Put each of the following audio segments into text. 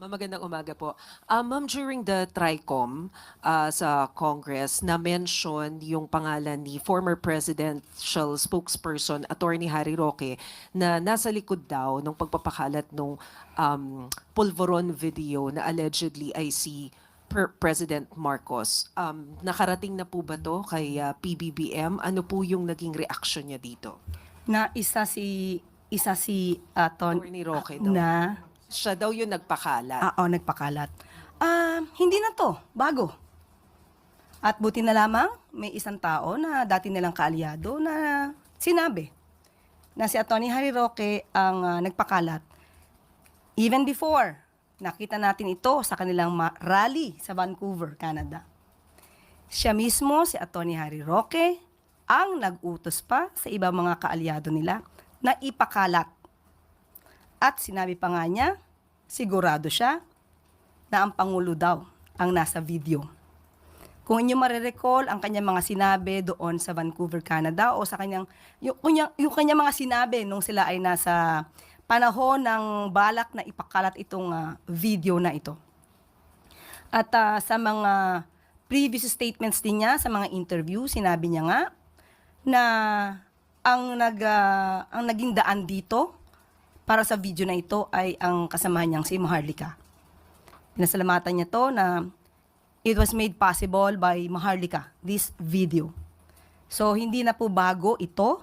Ma'am, Magandang umaga po. Ah, Ma'am, during the TRICOM ah, sa Congress, na-mention yung pangalan ni former presidential spokesperson, Attorney Harry Roque, na nasa likod daw ng pagpapakalat ng um, pulveron video na allegedly ay si per- President Marcos. Um, nakarating na po ba to kay ah, PBBM? Ano po yung naging reaction niya dito? na isa si isa si Aton Attorney Roque daw. na Siya daw yung nagpakalat. ah, oh, nagpakalat. Ah, hindi na to, bago. At buti na lamang may isang tao na dati nilang kaalyado na sinabi na si Atty. Harry Roque ang ah, nagpakalat. Even before, nakita natin ito sa kanilang ma- rally sa Vancouver, Canada. Siya mismo, si Atty. Harry Roque, ang nag-utos pa sa ibang mga kaalyado nila na ipakalat at sinabi pa nga niya, sigurado siya na ang Pangulo daw ang nasa video. Kung inyo marirecall ang kanyang mga sinabi doon sa Vancouver, Canada o sa kanyang yung, yung, yung kanyang mga sinabi nung sila ay nasa panahon ng balak na ipakalat itong ah, video na ito. At ah, sa mga previous statements din niya sa mga interview, sinabi niya nga na ang nag ah, ang naging daan dito para sa video na ito ay ang kasama niyang si Maharlika. Pinasalamatan niya to na it was made possible by Maharlika, this video. So, hindi na po bago ito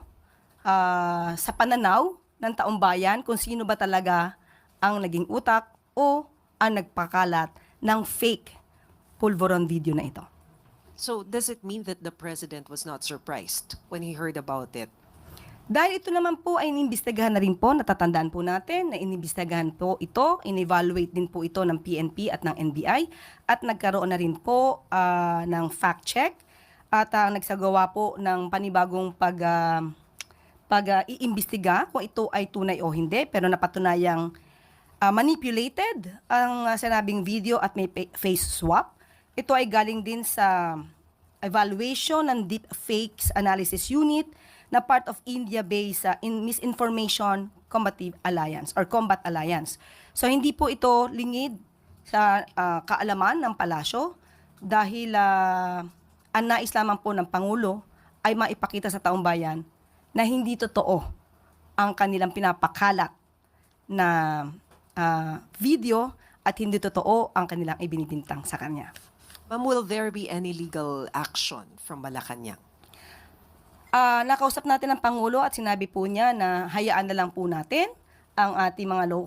ah, sa pananaw ng taong bayan kung sino ba talaga ang naging utak o ang nagpakalat ng fake pulveron video na ito. So does it mean that the president was not surprised when he heard about it? Dahil ito naman po ay inimbestigahan na rin po, natatandaan po natin na inimbestigahan po ito, in-evaluate din po ito ng PNP at ng NBI at nagkaroon na rin po ah, ng fact check at ah, nagsagawa po ng panibagong pag ah, pag ah, iimbestiga kung ito ay tunay o hindi pero napatunayang ah, manipulated ang ah, sinabing video at may face swap. Ito ay galing din sa evaluation ng Deep Fakes Analysis Unit na part of India-based uh, in Misinformation Combative Alliance or Combat Alliance. So hindi po ito lingid sa ah, kaalaman ng palasyo dahil ah, ang nais lamang po ng Pangulo ay maipakita sa taong bayan na hindi totoo ang kanilang pinapakalat na ah, video at hindi totoo ang kanilang ibinibintang sa kanya. Ma'am, will there be any legal action from Malacanang? Ah, nakausap natin ang Pangulo at sinabi po niya na hayaan na lang po natin ang ating mga law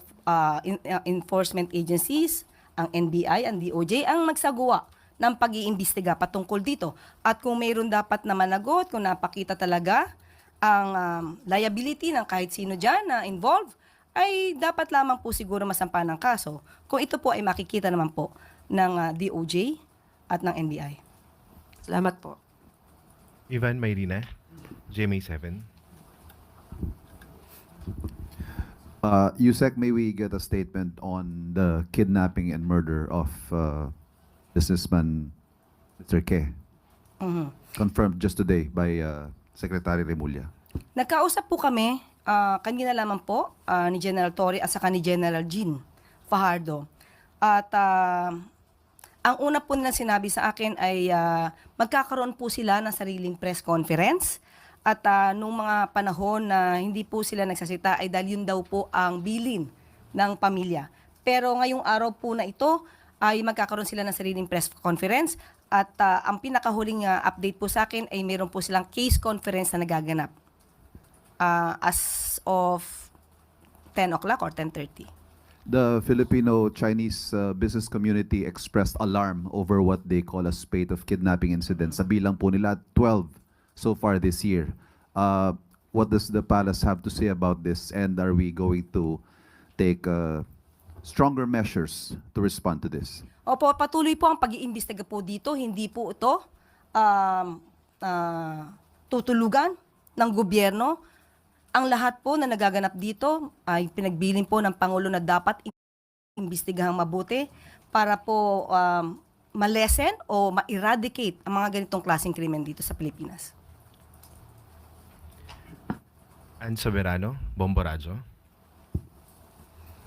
in- ah, enforcement agencies, ang NBI, ang DOJ, ang magsagawa ng pag-iimbestiga patungkol dito. At kung mayroon dapat na managot, kung napakita talaga ang um, liability ng kahit sino dyan na involved, ay dapat lamang po siguro masampa ng kaso kung ito po ay makikita naman po ng ah, DOJ at ng NBI. Salamat po. Ivan Mayrina, GMA 7. Uh, Yusek, may we get a statement on the kidnapping and murder of uh, businessman Mr. K? Confirmed just today by uh, Secretary Remulla. Nagkausap po kami, ah, kanina lamang po, ah, ni General Torre at saka ni General Jean Fajardo. At ah, ang una po nila sinabi sa akin ay ah, magkakaroon po sila ng sariling press conference. At ah, nung mga panahon na hindi po sila nagsasita ay dahil yun daw po ang bilin ng pamilya. Pero ngayong araw po na ito ay magkakaroon sila ng sariling press conference at ah, ang pinakahuling ah, update po sa akin ay meron po silang case conference na nagaganap uh, as of 10 o'clock or 10.30. The Filipino-Chinese uh, business community expressed alarm over what they call a spate of kidnapping incidents. Sa bilang po nila, 12 so far this year. Uh, what does the palace have to say about this? And are we going to take uh, stronger measures to respond to this? Opo, patuloy po ang pag-iimbestiga po dito. Hindi po ito um, ah, tutulugan ng gobyerno. Ang lahat po na nagaganap dito ay pinagbilin po ng Pangulo na dapat imbestigahang mabuti para po um, malesen o ma-eradicate ang mga ganitong klaseng krimen dito sa Pilipinas. Ann Soberano, Bomborazo.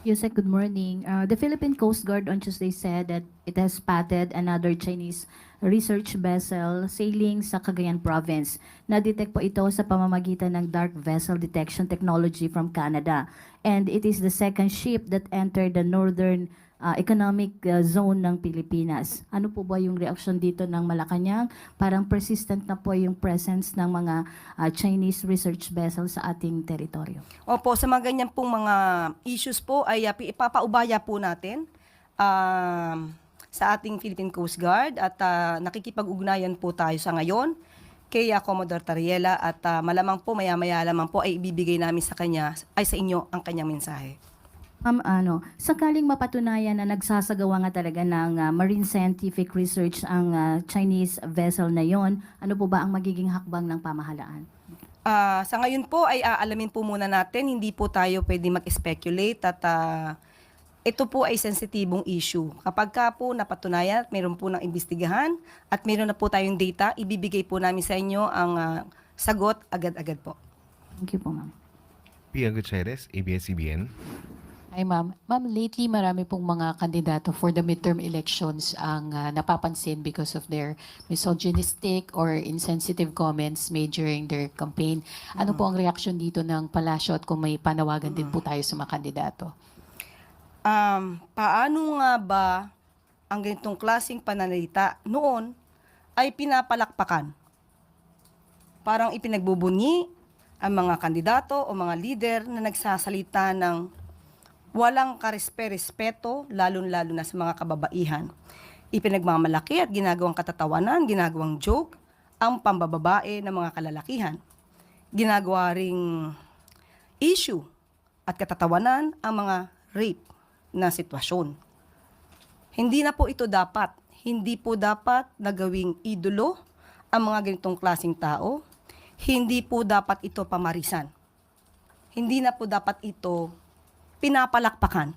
Yusek, good morning. Uh, the Philippine Coast Guard on Tuesday said that it has spotted another Chinese research vessel sailing sa Cagayan province. Na-detect po ito sa pamamagitan ng dark vessel detection technology from Canada. And it is the second ship that entered the northern uh, economic uh, zone ng Pilipinas. Ano po ba yung reaction dito ng Malacanang? Parang persistent na po yung presence ng mga uh, Chinese research vessel sa ating teritoryo. Opo, sa mga ganyan pong mga issues po ay uh, ipapaubaya po natin um, sa ating Philippine Coast Guard at uh, nakikipag-ugnayan po tayo sa ngayon kay uh, Commodore Tariela at uh, malamang po maya-maya lamang po ay ibibigay namin sa kanya ay sa inyo ang kanyang mensahe. Ma'am, ano, sakaling mapatunayan na nagsasagawa nga talaga ng ah, marine scientific research ang ah, Chinese vessel na yon, ano po ba ang magiging hakbang ng pamahalaan? Ah, sa ngayon po ay aalamin po muna natin, hindi po tayo pwede mag-speculate at ah, ito po ay sensitibong issue. Kapag ka po napatunayan at mayroon po ng imbestigahan at mayroon na po tayong data, ibibigay po namin sa inyo ang ah, sagot agad-agad po. Thank you po, ma'am. Pia Gutierrez, ABS-CBN. Hi ma'am. Ma'am, lately marami pong mga kandidato for the midterm elections ang ah, napapansin because of their misogynistic or insensitive comments made during their campaign. Ano po ang reaction dito ng Palasyo at kung may panawagan din po tayo sa mga kandidato? Um, paano nga ba ang ganitong klaseng pananalita noon ay pinapalakpakan? Parang ipinagbubunyi ang mga kandidato o mga leader na nagsasalita ng walang karespe-respeto, lalo-lalo na sa mga kababaihan. Ipinagmamalaki at ginagawang katatawanan, ginagawang joke, ang pambababae ng mga kalalakihan. Ginagawa ring issue at katatawanan ang mga rape na sitwasyon. Hindi na po ito dapat. Hindi po dapat na gawing idolo ang mga ganitong klasing tao. Hindi po dapat ito pamarisan. Hindi na po dapat ito pinapalakpakan.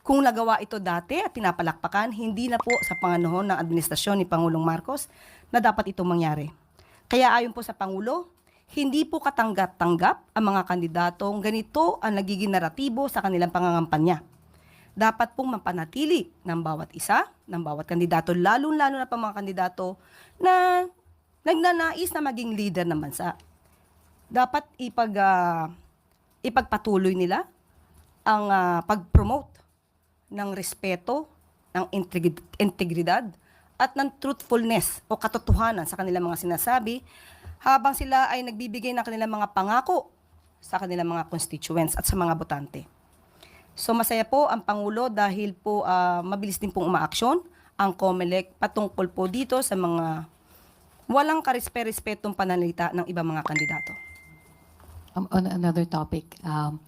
Kung nagawa ito dati at pinapalakpakan, hindi na po sa panganahon ng administrasyon ni Pangulong Marcos na dapat itong mangyari. Kaya ayon po sa Pangulo, hindi po katanggap-tanggap ang mga kandidatong ganito ang nagiging naratibo sa kanilang pangangampanya. Dapat pong mapanatili ng bawat isa, ng bawat kandidato, lalo-lalo na pa mga kandidato na nagnanais na maging leader ng bansa. Dapat ipag, ah, ipagpatuloy nila ang ah, pag-promote ng respeto, ng integri- integridad, at ng truthfulness o katotohanan sa kanilang mga sinasabi habang sila ay nagbibigay ng kanilang mga pangako sa kanilang mga constituents at sa mga botante. So masaya po ang Pangulo dahil po ah, mabilis din pong umaaksyon ang COMELEC patungkol po dito sa mga walang karespe-respetong pananalita ng ibang mga kandidato. Um, on another topic, um,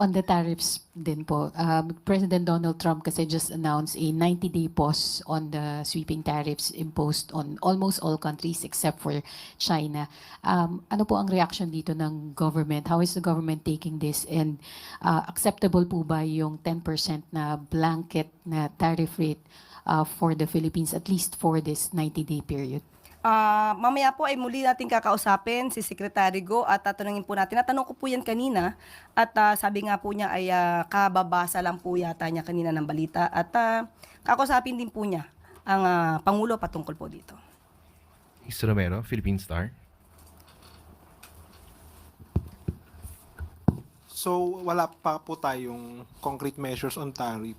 on the tariffs din po, um, President Donald Trump kasi just announced a 90-day pause on the sweeping tariffs imposed on almost all countries except for China. Um, ano po ang reaction dito ng government? How is the government taking this? And uh, acceptable po ba yung 10% na blanket na tariff rate uh, for the Philippines at least for this 90-day period? Ah, mamaya po ay muli natin kakausapin si Secretary Go at tatanungin po natin. Natanong ko po yan kanina at ah, sabi nga po niya ay ah, kababasa lang po yata niya kanina ng balita at ah, kakausapin din po niya ang ah, Pangulo patungkol po dito. Is Romero, Philippine Star. So wala pa po tayong concrete measures on tariff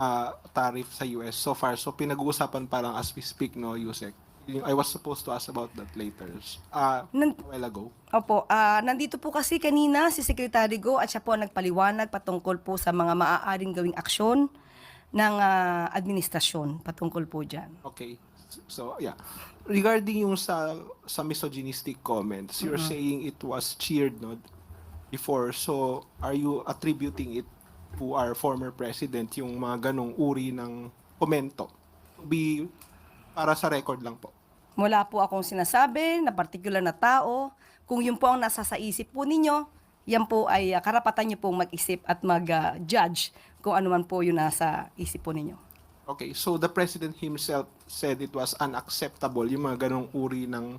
uh, tariff sa US so far. So pinag-uusapan pa lang as we speak no, Yusek. I was supposed to ask about that later. Uh, Nan- a while ago. Opo, ah, nandito po kasi kanina si Secretary Go at siya po ang nagpaliwanag patungkol po sa mga maaaring gawing aksyon ng ah, administrasyon patungkol po dyan. Okay. So yeah. Regarding yung sa sa misogynistic comments, you're saying it was cheered no before. So are you attributing it to our former president yung mga ganong uri ng komento? To be para sa record lang po. Wala po akong sinasabi na particular na tao. Kung yun po ang nasa sa isip po ninyo, yan po ay ah, karapatan niyo pong mag-isip at mag-judge kung ano man po yung nasa isip po ninyo. Okay, so the president himself said it was unacceptable yung mga ganong uri ng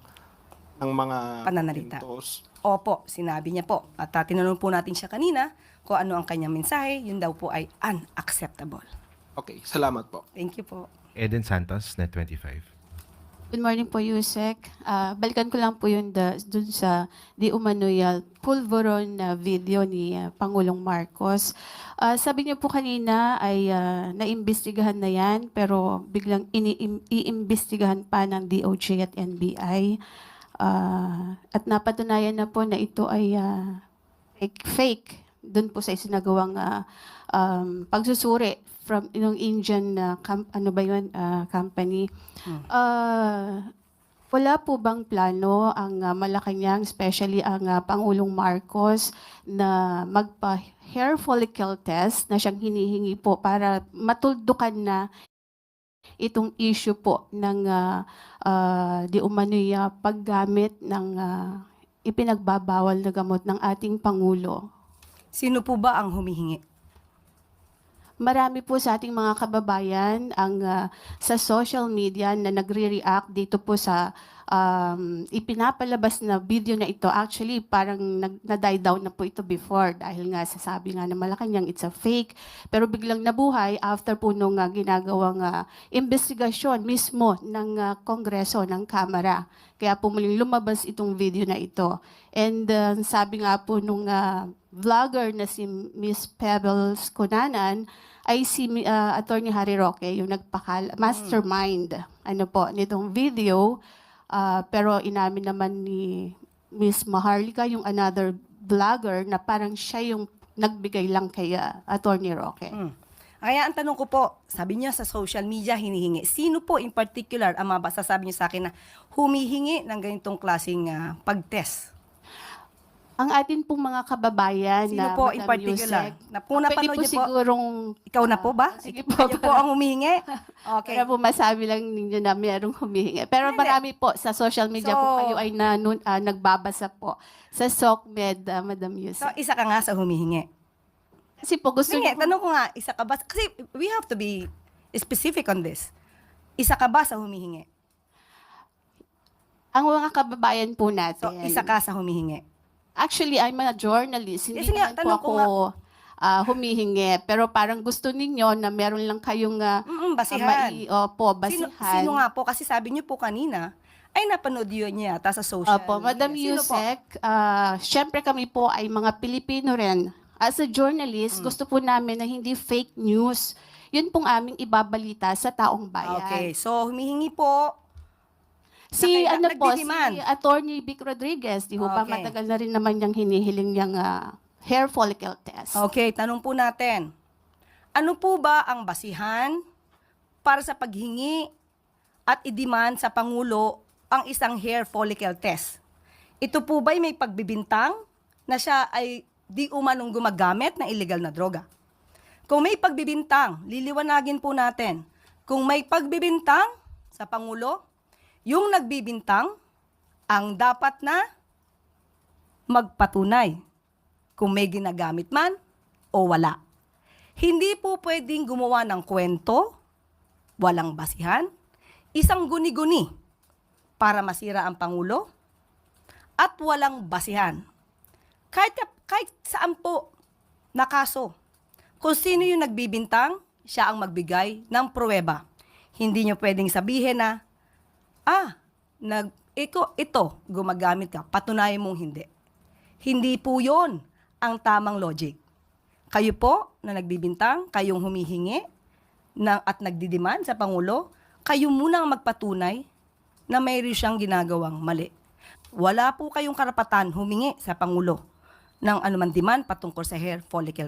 ng mga Pananalita. komentos. Opo, sinabi niya po. At uh, tinanong po natin siya kanina kung ano ang kanyang mensahe, yun daw po ay unacceptable. Okay, salamat po. Thank you po. Eden Santos, Net25. Good morning po, Yusek. Ah, balikan ko lang po yun da, dun sa di umano'y ah, pulveron na video ni ah, Pangulong Marcos. Ah, sabi niyo po kanina ay ah, naimbestigahan na yan pero biglang iimbestigahan pa ng DOJ at NBI. Ah, at napatunayan na po na ito ay ah, fake, fake dun po sa isinagawang ah, um, pagsusuri from yung Indian na com- ano ba yun, ah, company. Ah, wala po bang plano ang ah, Malacanang, especially ang ah, Pangulong Marcos, na magpa-hair follicle test na siyang hinihingi po para matuldukan na itong issue po ng ah, ah, di umano'y ah, paggamit ng ah, ipinagbabawal na gamot ng ating Pangulo. Sino po ba ang humihingi? Marami po sa ating mga kababayan ang ah, sa social media na nagre-react dito po sa um, ipinapalabas na video na ito. Actually, parang nag, na-die down na po ito before dahil nga sasabi nga na Malacanang it's a fake. Pero biglang nabuhay after po nung ah, ginagawang ah, investigasyon mismo ng ah, Kongreso, ng Kamara. Kaya po muling lumabas itong video na ito. And ah, sabi nga po nung ah, vlogger na si Miss Pebbles Kunanan ay si uh, Attorney Harry Roque, yung nagpakal mastermind ano po nitong video. Ah, pero inamin naman ni Miss Maharlika, yung another vlogger, na parang siya yung nagbigay lang kay ah, Attorney Roque. Mm. Kaya ang tanong ko po, sabi niya sa social media hinihingi. Sino po in particular ang mabasasabi niyo sa akin na humihingi ng ganitong klaseng ah, pag-test? Ang atin pong mga kababayan Sino na po in Madam particular? Yusek, Na po napanood pwede po niyo po, sigurong ikaw na po ba? Sige Ikaw- po. Kayo po ang humihingi? Okay. Para po masabi lang ninyo na mayroong humihingi. Pero Hindi. marami po sa social media So- po kayo ay nanun, ah, nagbabasa po sa SOCMED, ah, Madam So, Yusek. isa ka nga sa humihingi. Kasi po gusto Sige, niyo po- tanong ko nga, isa ka ba? Kasi we have to be specific on this. Isa ka ba sa humihingi? ang mga kababayan po natin. So, isa ka sa humihingi. Actually, I'm a journalist. Hindi Yes, nga, naman po tanong ako ko nga. ah, humihingi. Pero parang gusto ninyo na meron lang kayong uh, Mm, basihan. opo, Sino, basihan. sino nga po? Kasi sabi niyo po kanina, ay napanood yun niya yata sa social Opo, Madam media. Sino po? Yusek, ah, syempre kami po ay mga Pilipino rin. As a journalist, gusto po namin na hindi fake news. Yun pong aming ibabalita sa taong bayan. Okay, so humihingi po. Si Nakaila- ano po, si nagdidiman. Attorney Vic Rodriguez, di ho ba Okay. matagal na rin naman niyang hinihiling niyang ah, hair follicle test. Okay, tanong po natin. Ano po ba ang basihan para sa paghingi at idiman sa Pangulo ang isang hair follicle test? Ito po ba'y may pagbibintang na siya ay di umanong gumagamit ng illegal na droga? Kung may pagbibintang, liliwanagin po natin. Kung may pagbibintang sa Pangulo, yung nagbibintang ang dapat na magpatunay kung may ginagamit man o wala. Hindi po pwedeng gumawa ng kwento, walang basihan, isang guni-guni para masira ang Pangulo, at walang basihan. Kahit, kahit saan po na kaso, kung sino yung nagbibintang, siya ang magbigay ng pruweba. Hindi nyo pwedeng sabihin na, ah, nag, ito, ito, gumagamit ka, patunayan mong hindi. Hindi po yon ang tamang logic. Kayo po na nagbibintang, kayong humihingi ng, at nagdidiman sa Pangulo, kayo muna ang magpatunay na mayroon siyang ginagawang mali. Wala po kayong karapatan humingi sa Pangulo ng anuman demand patungkol sa hair follicle